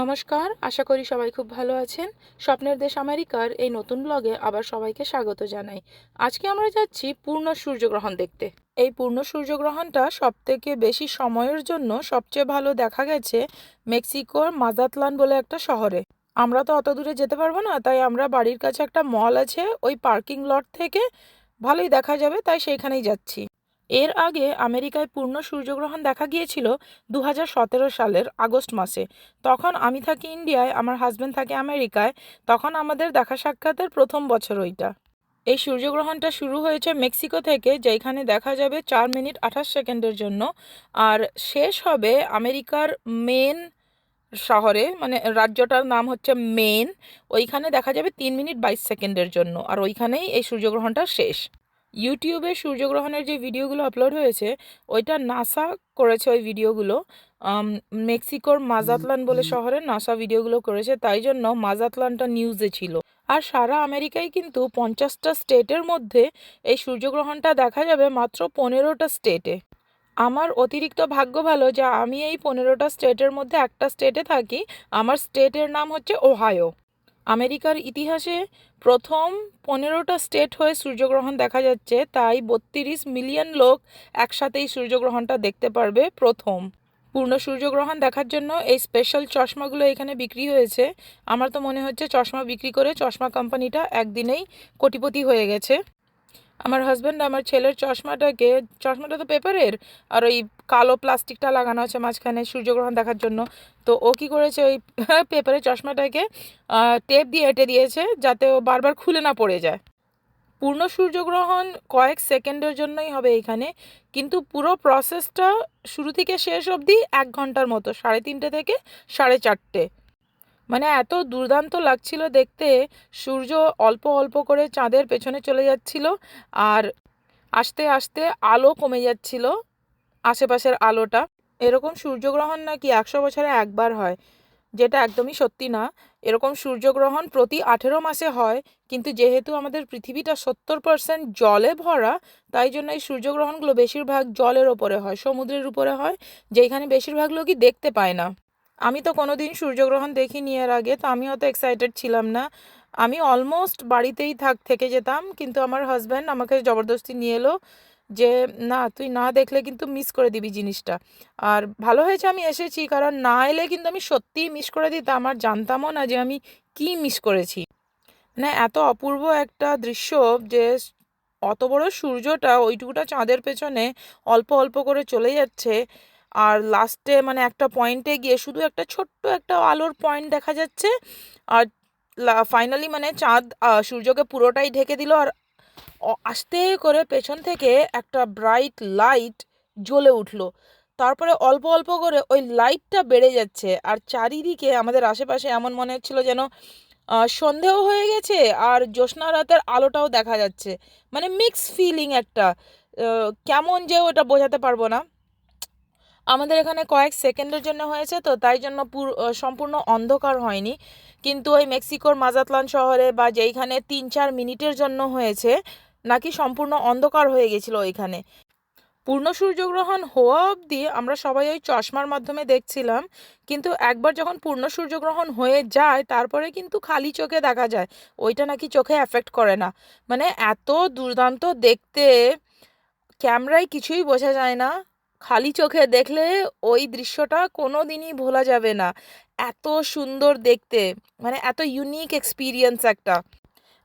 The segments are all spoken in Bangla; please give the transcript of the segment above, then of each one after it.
নমস্কার, আশা করি সবাই খুব ভালো আছেন। স্বপ্নের দেশ আমেরিকার এই নতুন ব্লগে আবার সবাইকে স্বাগত জানাই। আজকে আমরা যাচ্ছি পূর্ণ সূর্যগ্রহণ দেখতে। এই পূর্ণ সূর্যগ্রহণটা সব থেকে বেশি সময়ের জন্য সবচেয়ে ভালো দেখা গেছে মেক্সিকোর মাজাতলান বলে একটা শহরে। আমরা তো অত দূরে যেতে পারব না, তাই আমরা বাড়ির কাছে একটা মল আছে, ওই পার্কিং লট থেকে ভালোই দেখা যাবে, তাই সেইখানেই যাচ্ছি। এর আগে আমেরিকায় পূর্ণ সূর্যগ্রহণ দেখা গিয়েছিল দু হাজার সতেরো সালের আগস্ট মাসে। তখন আমি থাকি ইন্ডিয়ায়, আমার হাজব্যান্ড থাকে আমেরিকায়, তখন আমাদের দেখা সাক্ষাতের প্রথম বছর ওইটা। এই সূর্যগ্রহণটা শুরু হয়েছে মেক্সিকো থেকে যেখানে দেখা যাবে চার মিনিট আঠাশ সেকেন্ডের জন্য। আর শেষ হবে আমেরিকার মেন শহরে মানে রাজ্যটার নাম হচ্ছে মেন, ওইখানে দেখা যাবে তিন মিনিট বাইশ সেকেন্ডের জন্য। আর ওইখানেই এই সূর্যগ্রহণটা শেষ। ইউটিউবে সূর্যগ্রহণের যে ভিডিওগুলো আপলোড হয়েছে, ওইটা নাসা করেছে ওই ভিডিওগুলো। মেক্সিকোর মাজাতলান বলে শহরে নাসা ভিডিওগুলো করেছে, তাই জন্য মাজাতলানটা নিউজে ছিল। আর সারা আমেরিকায় কিন্তু পঞ্চাশটা স্টেটের মধ্যে এই সূর্যগ্রহণটা দেখা যাবে মাত্র পনেরোটা স্টেটে আমার অতিরিক্ত ভাগ্য ভালো যে আমি এই পনেরোটা স্টেটের মধ্যে একটা স্টেটে থাকি, আমার স্টেটের নাম হচ্ছে ওহায়ো। আমেরিকার ইতিহাসে প্রথম পনেরোটা স্টেট হয়ে সূর্যগ্রহণ দেখা যাচ্ছে, তাই বত্রিশ মিলিয়ন লোক একসাথেই সূর্যগ্রহণটা দেখতে পারবে প্রথম। পূর্ণ সূর্যগ্রহণ দেখার জন্য এই স্পেশাল চশমাগুলো এখানে বিক্রি হয়েছে। আমার তো মনে হচ্ছে চশমা বিক্রি করে চশমা কোম্পানিটা একদিনেই কোটিপতি হয়ে গেছে। আমার হাজব্যান্ড আমার ছেলের চশমাটাকে, চশমাটা তো পেপারের আর ওই কালো প্লাস্টিকটা লাগানো আছে মাঝখানে সূর্যগ্রহণ দেখার জন্য। তো ও কি করেছে, ওই পেপারের চশমাটাকে টেপ দিয়ে এঁটে দিয়েছে যাতে ও বারবার খুলে না পড়ে যায়। পূর্ণ সূর্যগ্রহণ কয়েক সেকেন্ডের জন্যই হবে এখানে, কিন্তু পুরো প্রসেসটা শুরু থেকে শেষ অবধি এক ঘণ্টার মতো, সাড়ে তিনটে থেকে সাড়ে চারটে। মানে এত দুর্দান্ত লাগছিল দেখতে। সূর্য অল্প অল্প করে চাঁদের পেছনে চলে যাচ্ছিল আর আস্তে আস্তে আলো কমে যাচ্ছিল আশেপাশের আলোটা। এরকম সূর্যগ্রহণ নাকি একশো বছরে একবার হয়, যেটা একদমই সত্যি না। এরকম সূর্যগ্রহণ প্রতি আঠেরো মাসে হয়, কিন্তু যেহেতু আমাদের পৃথিবীটা সত্তর পার্সেন্ট জলে ভরা, তাই জন্য এই সূর্যগ্রহণগুলো বেশিরভাগ জলের ওপরে হয়, সমুদ্রের উপরে হয়, যেখানে বেশিরভাগ লোকই দেখতে পায় না। আমি তো কোনো দিন সূর্যগ্রহণ দেখিনি এর আগে, তো আমি অত এক্সাইটেড ছিলাম না। আমি অলমোস্ট বাড়িতেই থাক, থেকে যেতাম, কিন্তু আমার হাজব্যান্ড আমাকে জবরদস্তি নিয়ে এলো যে, না, তুই না দেখলে কিন্তু মিস করে দিবি জিনিসটা। আর ভালো হয়েছে আমি এসেছি, কারণ না এলে কিন্তু আমি সত্যিই মিস করে দিতাম। আর জানতামও না যে আমি কি মিস করেছি। মানে এত অপূর্ব একটা দৃশ্য যে, অত বড় সূর্যটা ওইটুকুটা চাঁদের পেছনে অল্প অল্প করে চলে যাচ্ছে। আর লাস্টে মানে একটা পয়েন্টে গিয়ে শুধু একটা ছোট্ট একটা আলোর পয়েন্ট দেখা যাচ্ছে। আর ফাইনালি মানে চাঁদ সূর্যকে পুরোটাই ঢেকে দিল আর আস্তে করে পেছন থেকে একটা ব্রাইট লাইট জ্বলে উঠল। তারপরে অল্প অল্প করে ওই লাইটটা বেড়ে যাচ্ছে আর চারিদিকে আমাদের আশেপাশে এমন মনে হচ্ছিল যেন সন্ধেও হয়ে গেছে আর জ্যোৎস্না রাতের আলোটাও দেখা যাচ্ছে। মানে মিক্স ফিলিং একটা। কেমন যে ওটা বোঝাতে পারব না। আমাদের এখানে কয়েক সেকেন্ডের জন্য হয়েছে তো, তাই জন্য পুরো সম্পূর্ণ অন্ধকার হয়নি। কিন্তু ওই মেক্সিকোর মাজাতলান শহরে বা যেইখানে তিন চার মিনিটের জন্য হয়েছে, নাকি সম্পূর্ণ অন্ধকার হয়ে গেছিল ওইখানে। পূর্ণ সূর্যগ্রহণ হওয়া অবধি আমরা সবাই ওই চশমার মাধ্যমে দেখছিলাম, কিন্তু একবার যখন পূর্ণ সূর্যগ্রহণ হয়ে যায়, তারপরে কিন্তু খালি চোখে দেখা যায়, ওইটা নাকি চোখে এফেক্ট করে না। মানে এত দুর্দান্ত দেখতে, ক্যামেরায় কিছুই বোঝা যায় না। খালি চোখে দেখলে ওই দৃশ্যটা কোনো দিনই ভোলা যাবে না। এত সুন্দর দেখতে মানে এত ইউনিক এক্সপিরিয়েন্স একটা।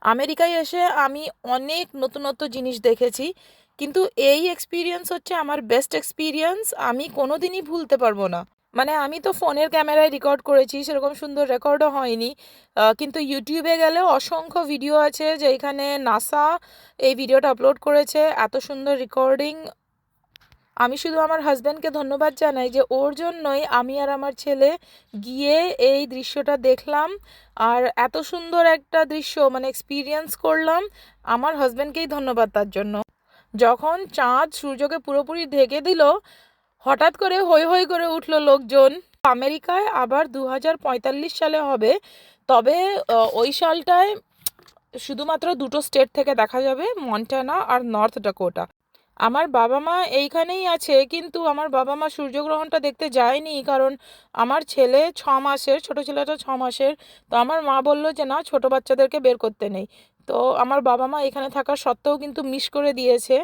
আমেরিকায় এসে আমি অনেক নতুনত্ব জিনিস দেখেছি, কিন্তু এই এক্সপিরিয়েন্স হচ্ছে আমার বেস্ট এক্সপিরিয়েন্স আমি কোনো দিনই ভুলতে পারব না। মানে আমি তো ফোনের ক্যামেরায় রেকর্ড করেছি, সেরকম সুন্দর রেকর্ডও হয়নি। কিন্তু ইউটিউবে গেলে অসংখ্য ভিডিও আছে যেখানে নাসা এই ভিডিওটা আপলোড করেছে, এত সুন্দর রেকর্ডিং আমি শুধু আমার হাজব্যান্ডকে ধন্যবাদ জানাই যে ওর জন্যই আমি আর আমার ছেলে গিয়ে এই দৃশ্যটা দেখলাম। আর এত সুন্দর একটা দৃশ্য মানে এক্সপিরিয়েন্স করলাম। আমার হাজব্যান্ডকেই ধন্যবাদ তার জন্য। যখন চাঁদ সূর্যকে পুরোপুরি ঢেকে দিল, হঠাৎ করে হৈ হৈ করে উঠল লোকজন। আমেরিকায় আবার দু হাজার পঁয়তাল্লিশ সালে হবে। তবে ওই সালটায় শুধুমাত্র দুটো স্টেট থেকে দেখা যাবে, মন্টানা আর নর্থ ডাকোটা আমার বাবা মা এইখানেই আছে, কিন্তু আমার বাবা মা সূর্যগ্রহণটা দেখতে যায়নি, কারণ আমার ছেলে ছ মাসের, ছোটো ছেলেটা ছ মাসের, তো আমার মা বলল যে, না, ছোট বাচ্চাদেরকে বের করতে নেই। তো আমার বাবা মা এখানে থাকা সত্ত্বেও কিন্তু মিস করে দিয়েছে,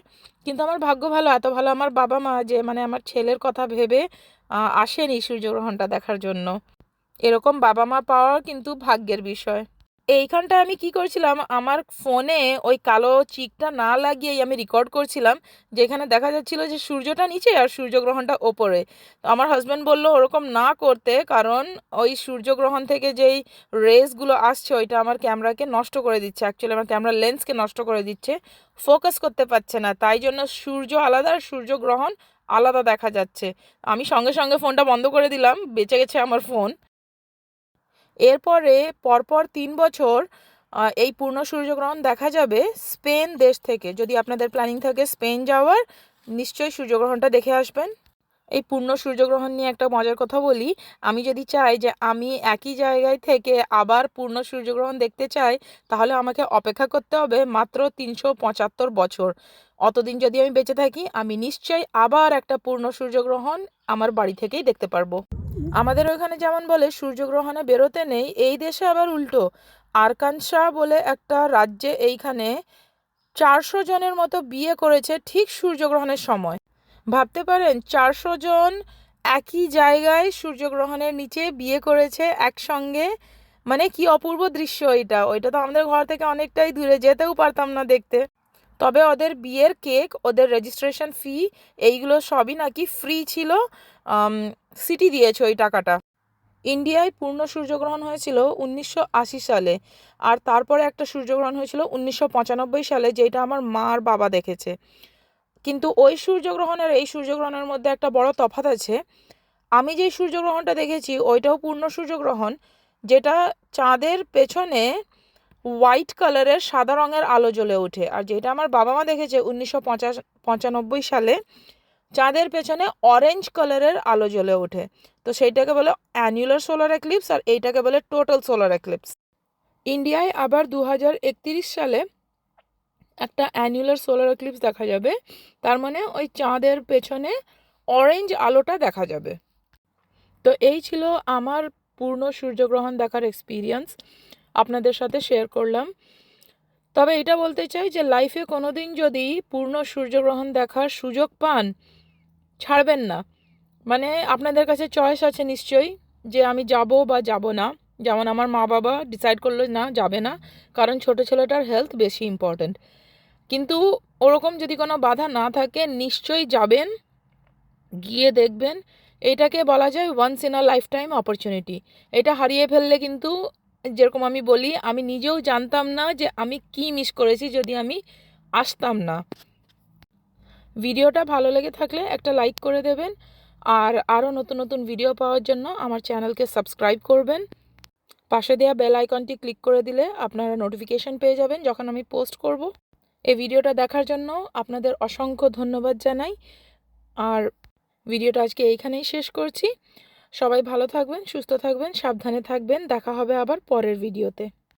কিন্তু আমার ভাগ্য ভালো, এত ভালো আমার বাবা মা যে মানে আমার ছেলের কথা ভেবে আসেনি সূর্যগ্রহণটা দেখার জন্য। এরকম বাবা মা পাওয়ার কিন্তু ভাগ্যের বিষয়। এইখানটায় আমি কি করছিলাম, আমার ফোনে ওই কালো চিকটা না লাগিয়েই আমি রেকর্ড করছিলাম, যেখানে দেখা যাচ্ছিল যে সূর্যটা নিচে আর সূর্যগ্রহণটা ওপরে। তো আমার হাজব্যান্ড বলল, ওরকম না করতে, কারণ ওই সূর্যগ্রহণ থেকে যেই রেসগুলো আসছে, ওইটা আমার ক্যামেরাকে নষ্ট করে দিচ্ছে। অ্যাকচুয়ালি আমার ক্যামেরা লেন্সকে নষ্ট করে দিচ্ছে। ফোকাস করতে পারছে না, তাই জন্য সূর্য আলাদা আর সূর্যগ্রহণ আলাদা দেখা যাচ্ছে। আমি সঙ্গে সঙ্গে ফোনটা বন্ধ করে দিলাম, বেঁচে গেছে আমার ফোন এরপরে পরপর তিন বছর এই পূর্ণ সূর্যগ্রহণ দেখা যাবে স্পেন দেশ থেকে। যদি আপনাদের প্ল্যানিং থাকে স্পেন যাওয়ার, নিশ্চয়ই সূর্যগ্রহণটা দেখে আসবেন। এই পূর্ণ সূর্যগ্রহণ নিয়ে একটা মজার কথা বলি। আমি যদি চাই যে আমি একই জায়গায় থেকে আবার পূর্ণ সূর্যগ্রহণ দেখতে চাই, তাহলে আমাকে অপেক্ষা করতে হবে মাত্র তিনশো পঁচাত্তর বছর। অতদিন যদি আমি বেঁচে থাকি, আমি নিশ্চয়ই আবার একটা পূর্ণ সূর্যগ্রহণ আমার বাড়ি থেকেই দেখতে পারব। আমাদের ওখানে যেমন বলে, সূর্যগ্রহণে বেরোতে নেই, এই দেশে আবার উল্টো। আরকানসা বলে একটা রাজ্যে এইখানে চারশো জনের মতো বিয়ে করেছে ঠিক সূর্যগ্রহণের সময়। ভাবতে পারেন, চারশো জন একই জায়গায় সূর্যগ্রহণের নিচে বিয়ে করেছে একসঙ্গে? মানে কি অপূর্ব দৃশ্য এটা। ওইটা তো আমাদের ঘর থেকে অনেকটাই দূরে, যেতেও পারতাম না দেখতে। তবে ওদের বিয়ের কেক, ওদের রেজিস্ট্রেশন ফি এইগুলো সবই নাকি ফ্রি ছিল সিটি দিয়েছে ওই টাকাটা। ইন্ডিয়ায় পূর্ণ সূর্যগ্রহণ হয়েছিল উনিশশো আশি সালে আর তারপরে একটা সূর্যগ্রহণ হয়েছিল উনিশশো পঁচানব্বই সালে, যেটা আমার মা আর বাবা দেখেছে। কিন্তু ওই সূর্যগ্রহণের, এই সূর্যগ্রহণের মধ্যে একটা বড় তফাৎ আছে। আমি যেই সূর্যগ্রহণটা দেখেছি, ওইটাও পূর্ণ সূর্যগ্রহণ, যেটা চাঁদের পেছনে হোয়াইট কালারের সাদা রঙের আলো জ্বলে ওঠে। আর যেটা আমার বাবা মা দেখেছে উনিশশো পঁচানব্বই সালে, চাঁদের পেছনে অরেঞ্জ কালারের আলো জ্বলে ওঠে। তো সেইটাকে বলে অ্যানুলার সোলার এক্লিপস আর এইটাকে বলে টোটাল সোলার এক্লিপস ইন্ডিয়ায় আবার দু হাজার একত্রিশ সালে একটা অ্যানুলার সোলার এক্লিপস দেখা যাবে। তার মানে ওই চাঁদের পেছনে অরেঞ্জ আলোটা দেখা যাবে। তো এই ছিল আমার পূর্ণ সূর্যগ্রহণ দেখার এক্সপিরিয়েন্স আপনাদের সাথে শেয়ার করলাম। তবে এটা বলতে চাই যে লাইফে কোনো দিন যদি পূর্ণ সূর্যগ্রহণ দেখার সুযোগ পান, ছাড়বেন না। মানে আপনাদের কাছে চয়েস আছে নিশ্চয়ই যে আমি যাব বা যাব না। যেমন আমার মা বাবা ডিসাইড করল না, যাবে না, কারণ ছোট ছেলেটার হেলথ বেশি ইম্পর্ট্যান্ট কিন্তু ওরকম যদি কোনো বাধা না থাকে, নিশ্চয়ই যাবেন, গিয়ে দেখবেন। এটাকে বলা যায় once in a life time opportunity এটা হারিয়ে ফেললে কিন্তু যেরকম আমি বলি, আমি নিজেও জানতাম না যে আমি কি মিস করেছি যদি আমি আসতাম না। ভিডিওটা ভালো লেগে থাকলে একটা লাইক করে দেবেন। আর আরও নতুন নতুন ভিডিও পাওয়ার জন্য আমার চ্যানেলকে সাবস্ক্রাইব করবেন। পাশে দেওয়া বেল আইকনটি ক্লিক করে দিলে আপনারা নোটিফিকেশন পেয়ে যাবেন যখন আমি পোস্ট করব। এই ভিডিওটা দেখার জন্য আপনাদের অসংখ্য ধন্যবাদ জানাই। আর ভিডিওটা আজকে এইখানেই শেষ করছি। সবাই ভালো থাকবেন সুস্থ থাকবেন সাবধানে থাকবেন। দেখা হবে আবার পরের ভিডিওতে